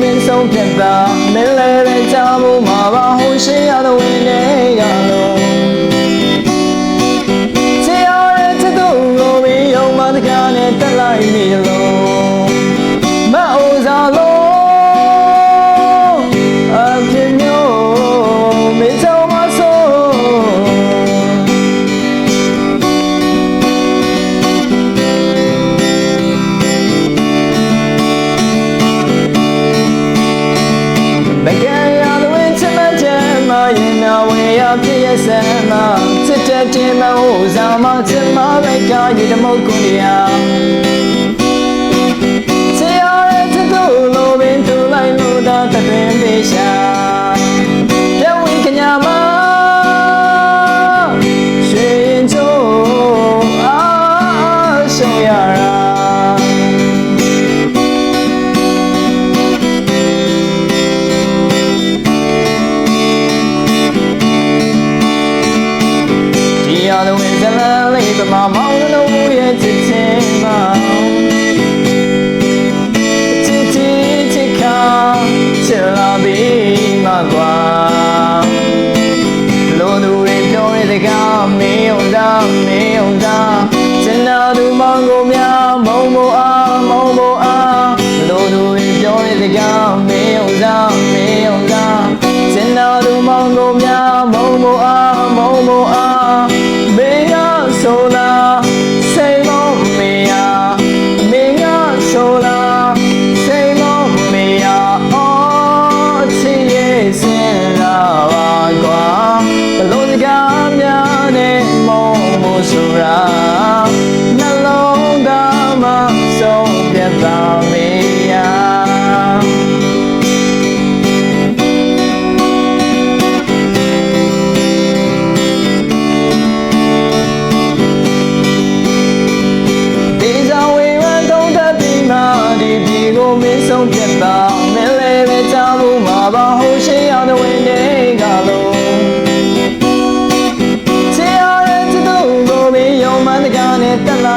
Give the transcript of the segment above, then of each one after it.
မင်းဆုံးဖြတ်တာမင်းလည်းပဲကြားဖို့မှာပါဟိုရှေးရတဲ့ဝင်း ပဲကာရတမုတ်ကွန်ရ န်လေးပမာမောင်းလို့ရဲ့ချစ်ချင်းမချစ်ချစ်ချစ်ခါချစ်လာပြီးမကွာလို့သူတွေပြောရတဲ့ကမင်းအောင်သားမင်း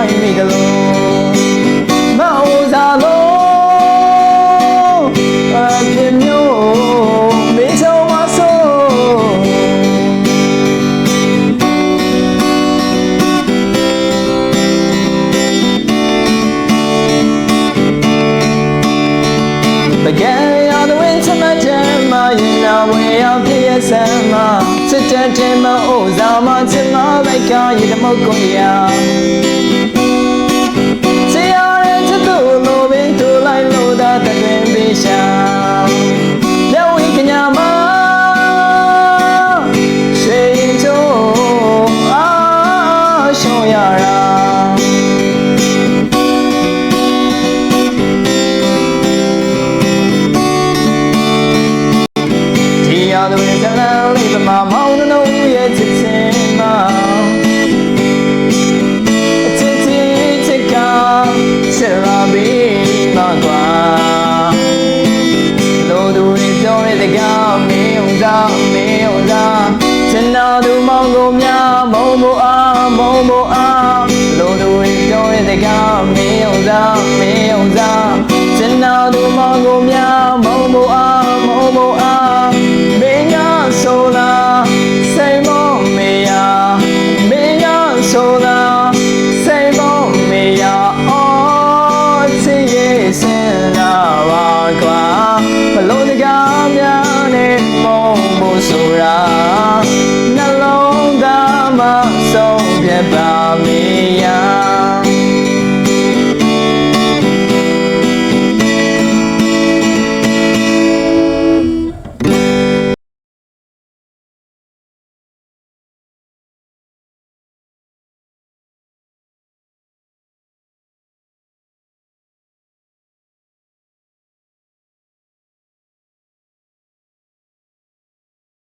နဲ့တက်လိုက်မိကလုံးမအိုစားလို့အဖြစ်မျိုးမင်းဆုံးမဆုံးမကယ်ရတဲ့ဝင်ချမချမ်းမရင်နာဝင်ရပြည့်စမ်းမစစ်တဲ့တင်မအိုစားမချင်မလိုက်ကရတဲ့မုတ်ကုန်ရ တွေပြောရတဲ့ကမင်းအောင်သားမင်းအောင်သားစင်နာသူမောင်ကိုများမုံမို့အားမုံမို့အားလို့သူတွေပြောရတဲ့ကမင်းအောင်သားမင်းအောင်သားစင်နာသူမောင် ဆုံးပြတ်ပါမေရာ